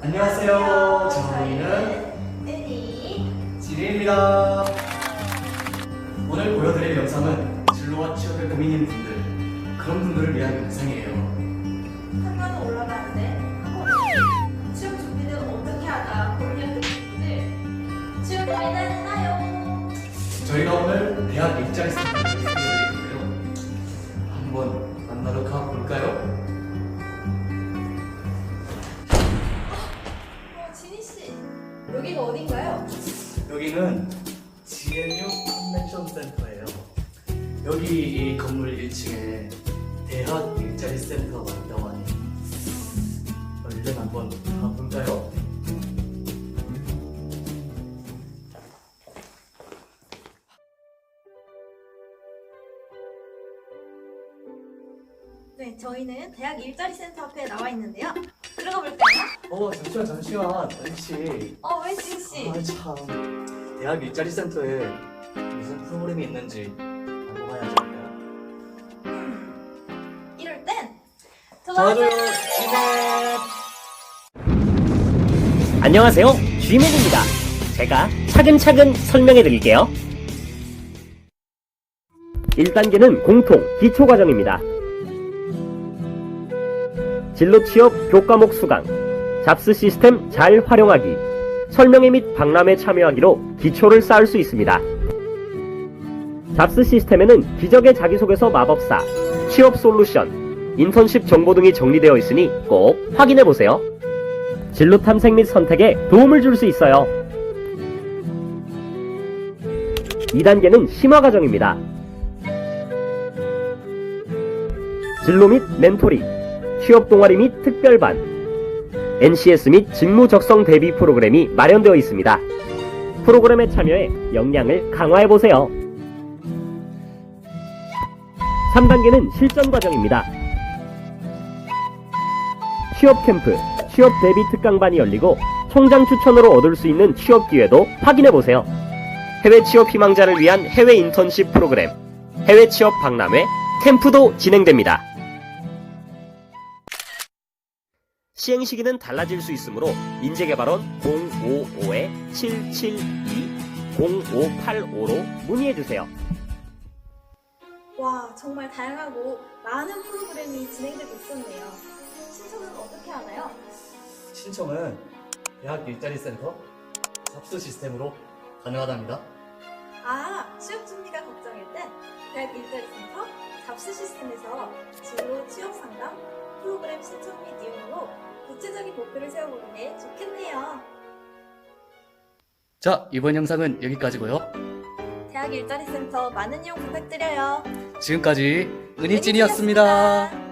안녕하세요. 저희는 은희. 지리입니다. 오늘 보여드릴 영상은 진로와 취업에 고민인 분들, 그런 분들을 위한 영상이에요. 한번은 올라가는데 한번 취업 준비는 어떻게 하다 고민하는 분들 취업 고민하나요? 저희가 오늘 대학 일자리 여기가 어딘가요? 여기는 GNU 컨벤션 센터예요. 여기 이 건물 1층에 대학 일자리 센터가 있다고 하니 얼른 한번 가볼까요? 네, 저희는 대학 일자리 센터 앞에 나와 있는데요. 들어가 볼까요? 어 잠시만 잠시만 은씨 어, 왜 진희 씨? 아참 대학 일자리 센터에 무슨 프로그램이 있는지 알고 가야지? 음, 이럴 땐 도와줘요 안녕하세요. 쥐맨입니다. 제가 차근차근 설명해 드릴게요. 1단계는 공통 기초 과정입니다. 진로 취업 교과목 수강, 잡스 시스템 잘 활용하기, 설명회 및 박람회 참여하기로 기초를 쌓을 수 있습니다. 잡스 시스템에는 기적의 자기소개서 마법사, 취업 솔루션, 인턴십 정보 등이 정리되어 있으니 꼭 확인해 보세요. 진로 탐색 및 선택에 도움을 줄 수 있어요. 2단계는 심화 과정입니다. 진로 및 멘토링, 취업 동아리 및 특별반, NCS 및 직무 적성 대비 프로그램이 마련되어 있습니다. 프로그램에 참여해 역량을 강화해 보세요. 3단계는 실전 과정입니다. 취업 캠프, 취업 대비 특강반이 열리고 총장 추천으로 얻을 수 있는 취업 기회도 확인해 보세요. 해외 취업 희망자를 위한 해외 인턴십 프로그램, 해외 취업 박람회, 캠프도 진행됩니다. 시행 시기는 달라질 수 있으므로 인재개발원 055-772-0585로 문의해 주세요. 와, 정말 다양하고 많은 프로그램이 진행되고 있었네요. 신청은 어떻게 하나요? 신청은 대학 일자리 센터 잡스 시스템으로 가능하답니다. 아, 취업 준비가 걱정일 땐 대학 일자리 센터 잡스 시스템에서 진로 목표를 세워보는 게 좋겠네요. 자 이번 영상은 여기까지고요. 대학 일자리 센터 많은 이용 부탁드려요. 지금까지 은희찐이었습니다.